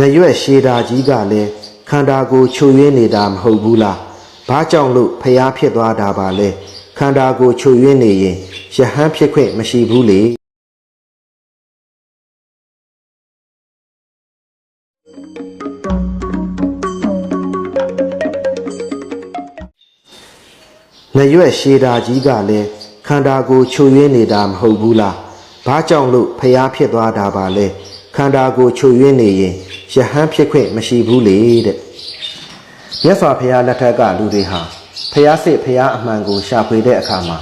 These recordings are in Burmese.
နရွက်ရှည်တာကြီးကလည်းခန္ဓာကိုယ်ချွေရင်းနေတာမဟုတ်ဘူးလားဘာကြောင့်လို့ဖျားဖြစ်သွားတာပါလဲခန္ဓာကိုယ်ချွေရင်းနေရင်ယဟန်ဖြစ်ခွင့်မရှိဘူးလေနရွက်ရှည်တာကြီးကလည်းခန္ဓာကိုယ်ချွေရင်းနေတာမဟုတ်ဘူးလားဘာကြောင့်လို့ဖျားဖြစ်သွားတာပါလဲ ခန္ဓာကိုယ်ချွေရင်းနေရင်ယဟန်ဖြစ်ခွင့်မရှိဘူးလေတဲ့မြတ်စွာဘုရားလက်ထက်ကလူတွေဟာဖျားစစ်ဖျားအမှန်ကိုရှာဖွေတဲ့အခါမှာ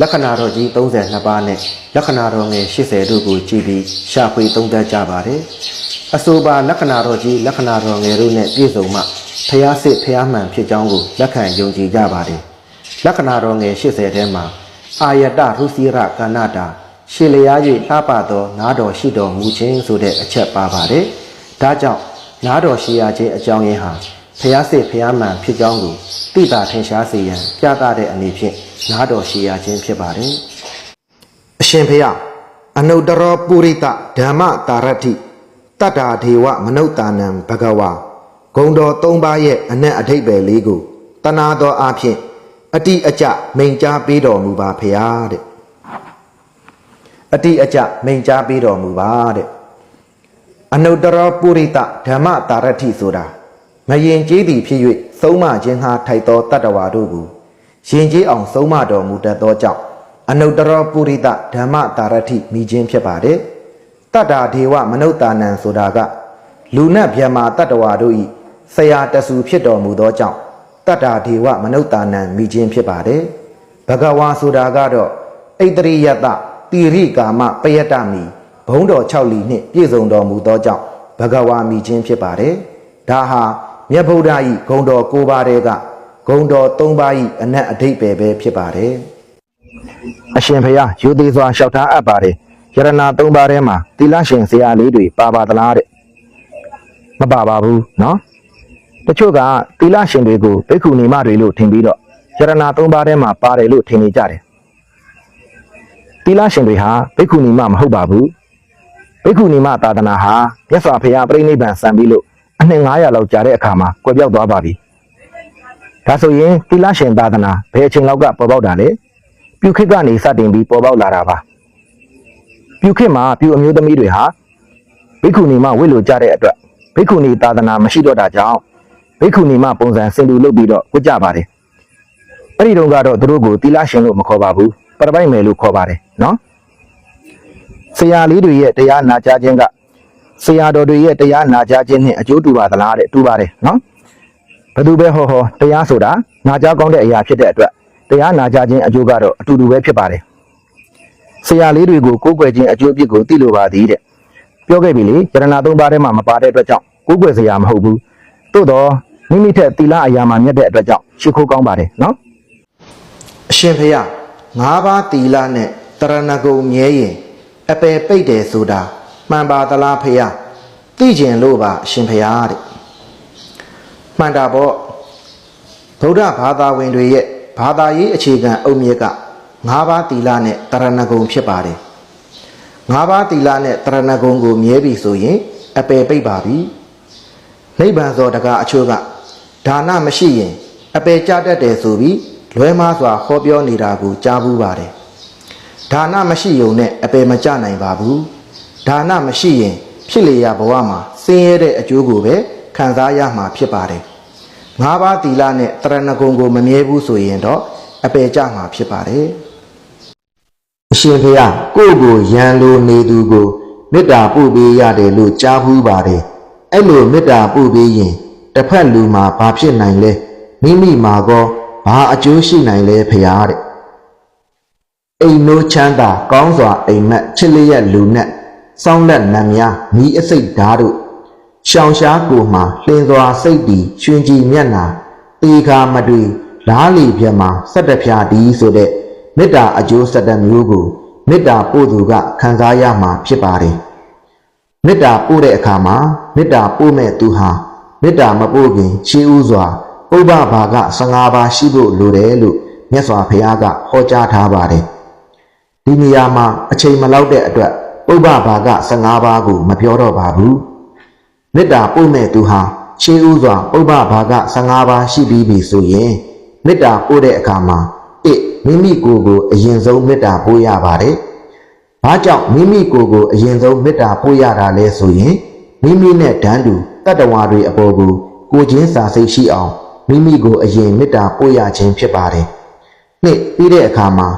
လက္ခဏာတော်ကြီး32ပါးနဲ့လက္ခဏာတော်ငယ်80တို့ကိုကြည့်ပြီးရှာဖွေသုံးသပ်ကြပါတယ်အဆိုပါလက္ခဏာတော်ကြီးလက္ခဏာတော်ငယ်တို့နဲ့ပြည့်စုံမှဖျားစစ်ဖျားမှန်ဖြစ်ကြောင်းကိုလက်ခံယုံကြည်ကြပါတယ်လက္ခဏာတော်ငယ်80ထဲမှာအာယတရုစီရကဏ္ဍတာ ရှေလျား၍လှပသောနားတော်ရှိတော်မူခြင်းဆိုတဲ့အချက်ပါပါတယ်ဒါကြောင့်နားတော်ရှိရခြင်းအကြောင်းရင်းဟာဖျားစစ်ဖျားမှန်ဖြစ်ကြောင်းကိုသိတာထင်ရှားစေရန်ပြသတဲ့အနေဖြင့်နားတော်ရှိရခြင်းဖြစ်ပါတယ်အရှင်ဖျားအနုတ္တရောပုရိတဓမ္မတာရတိတတ္တာဒေဝမနုဿာနံဘဂဝါဂုံတော်၃ပါးရဲ့အ내အထိပ္ပယ်လေးကိုတဏှာတော်အဖြစ်အတိအကျမိန်ကြားပေးတော်မူပါဖျားတဲ့ အတိအကျမိန်ကြားပေးတော်မူပါတဲ့အနုတ္တရောပုရိတဓမ္မတာရတိဆိုတာမယင်ကျေးသည်ဖြစ်၍သုံးမခြင်းဟာထိုက်သောတတ္တဝါတို့ကိုယင်ကျေးအောင်သုံးမတော်မူတတ်သောကြောင့်အနုတ္တရောပုရိတဓမ္မတာရတိမိခြင်းဖြစ်ပါတယ်တတ္တာဒေဝမနုဿာနံဆိုတာကလူနတ်ဗျမ္မာတတ္တဝါတို့ဤဆရာတဆူဖြစ်တော်မူသောကြောင့်တတ္တာဒေဝမနုဿာနံမိခြင်းဖြစ်ပါတယ်ဘဂဝါဆိုတာကတော့ဣတရိယတ တိရိကာမပယတမီဘုံတော်6လီနှင့်ပြည့်စုံတော်မူသောကြောင့်ဘဂဝါမိချင်းဖြစ်ပါတယ်။ဒါဟာမြတ်ဗုဒ္ဓ၏ဂုံတော်၉ပါးတည်းကဂုံတော်၃ပါး၏အနက်အဓိပ္ပာယ်ပဲဖြစ်ပါတယ်။အရှင်ဖေယယူသေးစွာလျှောက်ထားအပ်ပါတယ်။ယရနာ၃ပါးထဲမှာတိလရှင်ဇာလေးတွေပါပါသလားတဲ့။မပါပါဘူးနော်။တချို့ကတိလရှင်တွေကိုဘိက္ခုနီမတွေလို့ထင်ပြီးတော့ယရနာ၃ပါးထဲမှာပါတယ်လို့ထင်နေကြတယ် သီလရှင်တွေဟာဘိက္ခုနီမမဟုတ်ပါဘူးဘိက္ခုနီမသာသနာဟာမြတ်စွာဘုရားပြိဋိဘံစံပြီးလို့အနှစ်900လောက်ကြာတဲ့အခါမှာကွယ်ပြောက်သွားပါပြီဒါဆိုရင်သီလရှင်သာသနာဘယ်အချိန်လောက်ကပေါ်ပေါက်တာလဲပြုခေတ်ကနေစတင်ပြီးပေါ်ပေါက်လာတာပါပြုခေတ်မှာပြုအမျိုးသမီးတွေဟာဘိက္ခုနီမဝိလိုကြတဲ့အတွက်ဘိက္ခုနီသာသနာမရှိတော့တာကြောင့်ဘိက္ခုနီမပုံစံစင်တူလုပ်ပြီးတော့ဝတ်ကြပါတယ်အဲ့ဒီတုန်းကတော့သူတို့ကိုသီလရှင်လို့မခေါ်ပါဘူးပရပိုက်မယ်လို့ခေါ်ပါတယ် နော်ဆရာလေးတွေရဲ့တရားနာကြားခြင်းကဆရာတော်တွေရဲ့တရားနာကြားခြင်းနဲ့အကျိုးတူပါသလားတဲ့တူပါတယ်နော်ဘယ်သူပဲဟောဟောတရားဆိုတာနာကြားကောင်းတဲ့အရာဖြစ်တဲ့အတွက်တရားနာကြားခြင်းအကျိုးကတော့အတူတူပဲဖြစ်ပါတယ်ဆရာလေးတွေကိုကိုးကွယ်ခြင်းအကျိုးအပြစ်ကိုသိလိုပါသည်တဲ့ပြောခဲ့ပြီလေယရဏသုံးပါးထဲမှာမပါတဲ့အတွက်ကြောင့်ကိုးကွယ်စရာမဟုတ်ဘူးသို့တော့မိမိထက်သီလအရာမှာမြတ်တဲ့အတွက်ကြောင့်ရှ िख ိုးကောင်းပါတယ်နော်အရှင်ဖေယငါးပါးသီလနဲ့ တရဏဂုံမြဲရင်အပယ်ပိတ်တယ်ဆိုတာမှန်ပါသလားဖေယသိကျင်လို့ပါအရှင်ဖေယတဲ့မှန်တာပေါ့ဗုဒ္ဓဘာသာဝင်တွေရဲ့ဘာသာရေးအခြေခံအုတ်မြစ်ကငါးပါးသီလနဲ့တရဏဂုံဖြစ်ပါတယ်ငါးပါးသီလနဲ့တရဏဂုံကိုမြဲပြီဆိုရင်အပယ်ပိတ်ပါပြီနိဗ္ဗာန်သောတကားအချို့ကဒါနမရှိရင်အပယ်ကြတတ်တယ်ဆိုပြီးလွဲမှားစွာဟောပြောနေတာကိုကြားဘူးပါတယ် ဒါနမရှိုံနဲ့အပယ်မကြနိုင်ပါဘူးဒါနမရှိရင် ဖြစ်လေရဘဝမှာဆင်းရဲတဲ့အကျိုးကိုပဲခံစားရမှာဖြစ်ပါတယ်ငါးပါးသီလနဲ့တရဏဂုံကိုမမြဲဘူးဆိုရင်တော့အပယ်ကြမှာဖြစ်ပါတယ်အရှင်ဖေယကိုယ့်ကိုရန်လိုနေသူကိုမေတ္တာပို့ပေးရတယ်လို့ကြားဘူးပါတယ်အဲ့လိုမေတ္တာပို့ပေးရင်တစ်ဖက်လူမှာဘာဖြစ်နိုင်လဲမိမိမှာကောဘာအကျိုးရှိနိုင်လဲဖရာတဲ့ အိမ်နိုးချမ်းသာကောင်းစွာအိမ်မက်ချစ်လျက်လူနဲ့စောင်းလက်နံများမိအစိတ်ဓာတ်တို့ရှောင်ရှားကိုမှလှင်စွာစိတ်တီရွှင်ကြည်မျက်နာတေခါမတွေ့လားလီပြမှာစက်တဖြာဒီဆိုတဲ့မေတ္တာအကျိုးစက်တမျိုးကိုမေတ္တာပို့သူကခံစားရမှာဖြစ်ပါတယ်မေတ္တာပို့တဲ့အခါမှာမေတ္တာပို့မဲ့သူဟာမေတ္တာမပို့ခင်ရှေးဥစွာပုဗ္ဗဘာက15ပါးရှိဖို့လိုတယ်လို့မြတ်စွာဘုရားကဟောကြားထားပါတယ် ဒီနေရာမှာအချိန်မလောက်တဲ့အတွက်ပုဗ္ဗဘာက15ပါးကိုမပြောတော့ပါဘူးမေတ္တာပို့မဲ့သူဟာရှေးဥစွာပုပ္ပဘာက15ပါးရှိပြီးပြီဆိုရင်မေတ္တာပို့တဲ့အခါမှာ1မိမိကိုယ်ကိုအရင်ဆုံးမေတ္တာပို့ရပါတယ်။ဘာကြောင့်မိမိကိုယ်ကိုအရင်ဆုံးမေတ္တာပို့ရတာလဲဆိုရင်မိမိနဲ့တန်းတူတတ္တဝါတွေအပေါ်ကိုကိုယ်ချင်းစာစိတ်ရှိအောင်မိမိကိုအရင်မေတ္တာပို့ရခြင်းဖြစ်ပါတယ်။နှစ်ပြီးတဲ့အခါမှာ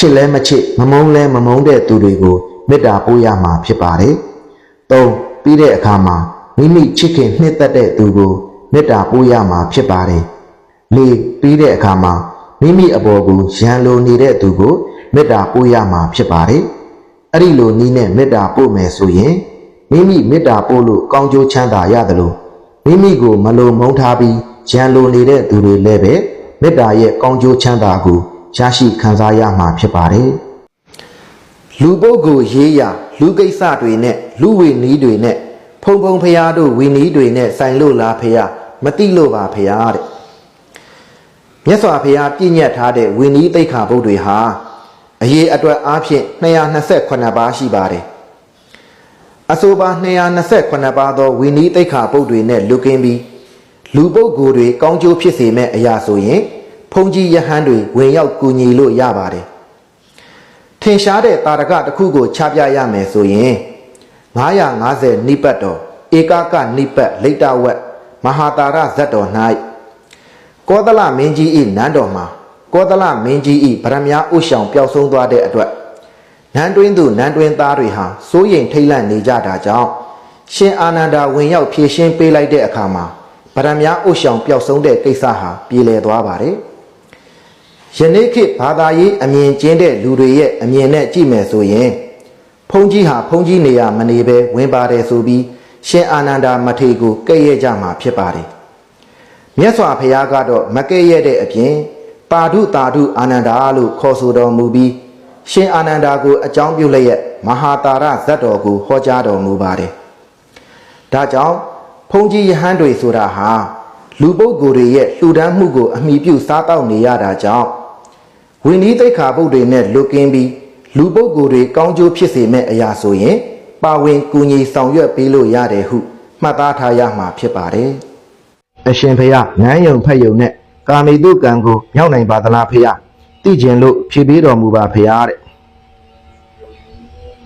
ချစ်လဲမချစ်မမုန်းလဲမမုန်းတဲ့သူတွေကိုမေတ္တာပို့ရမှာဖြစ်ပါတယ်။သုံးပြီးတဲ့အခါမှာမိမိချစ်ခင်နှစ်သက်တဲ့သူကိုမေတ္တာပို့ရမှာဖြစ်ပါတယ်။လေးပြီးတဲ့အခါမှာမိမိအပေါ်ကိုရန်လိုနေတဲ့သူကိုမေတ္တာပို့ရမှာဖြစ်ပါတယ်။အဲ့ဒီလိုနည်းနဲ့မေတ္တာပို့မယ်ဆိုရင်မိမိမေတ္တာပို့လို့ကောင်းကျိုးချမ်းသာရတယ်လို့မိမိကိုမလိုမုန်းထားပြီးရန်လိုနေတဲ့သူတွေလည်းပဲမေတ္တာရဲ့ကောင်းကျိုးချမ်းသာကို ရရှိခံစားရမှာဖြစ်ပါတယ်။လူပုဂ္ဂိုလ်ရေးရာလူကိစ္စတွေနဲ့လူဝေနီးတွေနဲ့ဖုံဖုံဖျားတို့ဝီနီးတွေနဲ့ဆိုင်လို့လားဖျားမတိလို့ပါဖျားတဲ့မြတ်စွာဘုရားပြည့်ညတ်ထားတဲ့ဝီနီးသိက္ခာပုဒ်တွေဟာအရေးအတွက်အားဖြင့်228ပါးရှိပါတယ်အဆိုပါ228ပါးသောဝီနီးသိက္ခာပုဒ်တွေနဲ့လူကင်းပြီးလူပုဂ္ဂိုလ်တွေကောင်းကျိုးဖြစ်စေမဲ့အရာဆိုရင် ဖုန်ကြီးယဟန်တွေဝင်ရောက်ကူညီလို့ရပါတယ်ထင်ရှားတဲ့တာရကတစ်ခုကိုချပြရမယ်ဆိုရင်950နိပတ်တော်ဧကကနိပတ်လိတ္တဝက်မဟာတာရဇတ်တော်၌ကောသလမင်းကြီး၏နန်းတော်မှာကောသလမင်းကြီး၏ဗရမ ्या ဥဆောင်ပျောက်ဆုံးသွားတဲ့အတွက်နန်းတွင်းသူနန်းတွင်းသားတွေဟာစိုးရိမ်ထိတ်လန့်နေကြတာကြောင့်ရှင်အာနန္ဒာဝင်ရောက်ဖြည့်ရှင်းပေးလိုက်တဲ့အခါမှာဗရမ ्या ဥဆောင်ပျောက်ဆုံးတဲ့ကိစ္စဟာပြေလည်သွားပါတယ် ယနေ့ခေတ်ဘာသာရေးအမြင်ကျင်းတဲ့လူတွေရဲ့အမြင်နဲ့ကြည့်မယ်ဆိုရင်ဖုန်ကြီးဟာဖုန်ကြီးနေရမနေပဲဝင်ပါတယ်ဆိုပြီးရှင်အာနန္ဒာမထေရကိုကဲ့ရဲ့ကြမှာဖြစ်ပါတယ်မြတ်စွာဘုရားကတော့မကဲ့ရဲ့တဲ့အပြင်ပါဒုတာဒုအာနန္ဒာလို့ခေါ်ဆိုတော်မူပြီးရှင်အာနန္ဒာကိုအကြောင်းပြုလျက်မဟာတာရဇတ်တော်ကိုဟောကြားတော်မူပါတယ်ဒါကြောင့်ဖုန်ကြီးယဟန်တွေဆိုတာဟာလူပုဂ္ဂိုလ်တွေရဲ့လှူဒန်းမှုကိုအမိပြုစားတောက်နေရတာကြောင့် ဝိနည်းသိက္ခာပုဒ်တွေနဲ့လွတ်ကင်းပြီးလူပုဂ္ဂိုလ်တွေကောင်းကျိုးဖြစ်စေမဲ့အရာဆိုရင် ပါဝင်ကူညီဆောင်ရွက်ပေးလို့ရတယ်ဟုမှတ်သားထားရမှာဖြစ်ပါတယ်။အရှင်ဖေယငန်းယုံဖက်ယုံနဲ့ကာမိတုကံကိုမြောက်နိုင်ပါသလားဖေယသိကျင်လို့ဖြေပေးတော်မူပါဖေယတဲ့။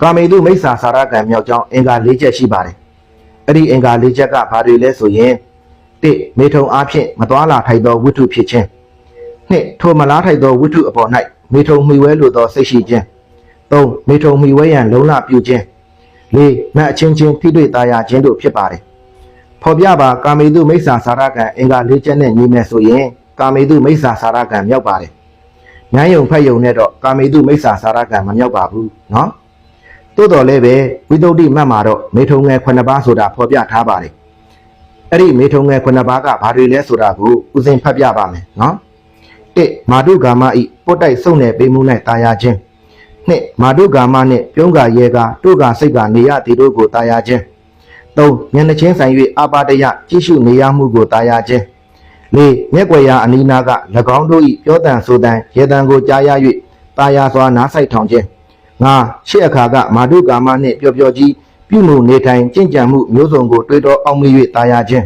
ကာမိတုမိစ္ဆာစာရကံမြောက်ကြောင်းအင်္ဂါ၄ချက်ရှိပါတယ်။အဲ့ဒီအင်္ဂါ၄ချက်ကဘာတွေလဲဆိုရင်၁မေထုံအားဖြင့်မသွာလာထိုက်သောဝိတ္ထုဖြစ်ခြင်း နှင့်ထိုမလားထိုက်သောဝိထုအပေါ်၌မေထုံမှီဝဲလိုသောစိတ်ရှိခြင်း၃မေထုံမှီဝဲရန်လုံလပြုခြင်း၄မတ်အချင်းချင်းထိတွေ့ตาရခြင်းတို့ဖြစ်ပါတယ်ဖော်ပြပါကာမေတုမိစ္ဆာစာရကံအင်္ဂါ၄ချက်နဲ့ညီမယ်ဆိုရင်ကာမေတုမိစ္ဆာစာရကံမြောက်ပါတယ်။ဉာဏ်ယုံဖတ်ယုံနဲ့တော့ကာမေတုမိစ္ဆာစာရကံမမြောက်ပါဘူးနော်။သို့တော်လည်းပဲဝိသုဒ္ဓိမှတ်မှာတော့မေထုံငယ်9ပါးဆိုတာဖော်ပြထားပါတယ်။အဲ့ဒီမေထုံငယ်9ပါးကဘာတွေလဲဆိုတာကိုဦးစဉ်ဖတ်ပြပါမယ်နော်။ 1မာတုဂါမဤပုတ်တိုက်စုံနယ်ပေးမှု၌တာယာခြင်းနှစ်မာတုဂါမနှင့်ပြုံးကရဲကတို့ကစိတ်ကနေရသည်တို့ကိုတာယာခြင်းသုံးညနေချင်းဆိုင်၍အာပါတယကြည့်ရှုနေရမှုကိုတာယာခြင်းလေးမျက်ွယ်ရာအနီးနားက၎င်းတို့၏ပြောတန်ဆိုတန်ရေတံကိုကြားရ၍တာယာစွာနားဆိုင်ထောင်ခြင်းငါရှေ့အခါကမာတုကာမနှင့်ပျော်ပျော်ကြီးပြုမှုနေထိုင်ကြင်ကြံမှုမျိုးစုံကိုတွေးတောအောင်မြ၍တာယာခြင်း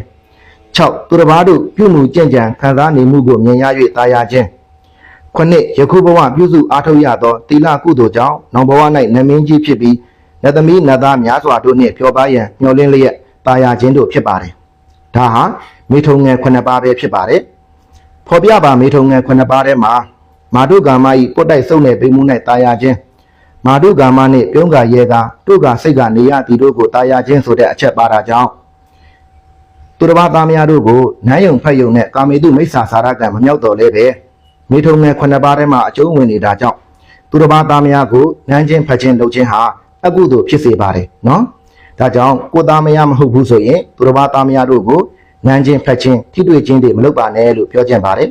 6သူတစ်ပါးတို့ပြုမှုကြင်ကြံခံစားနေမှုကိုမြင်ရ၍တာယာခြင်းခုနှစ်ယခုဘဝပြုစုအားထုတ်ရသောသီလကုသိုလ်ကြောင့်နောင်ဘဝ၌နမင်းကြီးဖြစ်ပြီးနတ်သမီးနတ်သားများစွာတို့နှင့်ပြောပါရန်မျှော်လင့်လျက်တာယာခြင်းတို့ဖြစ်ပါတယ်။ဒါဟာမေထုံငယ်ခုနှစ်ပါးပဲဖြစ်ပါတယ်။ဖော်ပြပါမေထုံငယ်ခုနှစ်ပါးထဲမှာမာတုကာမဤပုတ်တိုက်စုံတဲ့ပိမှု၌တာယာခြင်းမာတုကာမနှင့်ပြုံးကရဲကတို့ကစိတ်ကနေရသည်တို့ကိုတာယာခြင်းဆိုတဲ့အချက်ပါတာကြောင့် သူတစ်ပါးသားများတို့ကိုနန်းယုံဖက်ယုံနဲ့ကာမေတုမိစ္ဆာစာရကံမမြောက်တော်လဲပဲမိထုံငယ်ခုနှစ်ပါးထဲမှာအကျုံးဝင်နေတာကြောင့်သူတစ်ပါးသားများကိုနန်းချင်းဖက်ချင်းလုပ်ခြင်းဟာအကုသို့ဖြစ်စေပါတယ်နော်ဒါကြောင့်ကိုသားမယားမဟုတ်ဘူးဆိုရင်သူတစ်ပါးသားများတို့ကိုနန်းချင်းဖက်ချင်းထိတွေ့ခြင်းတွေမလုပ်ပါနဲ့လို့ပြောကြပါတယ်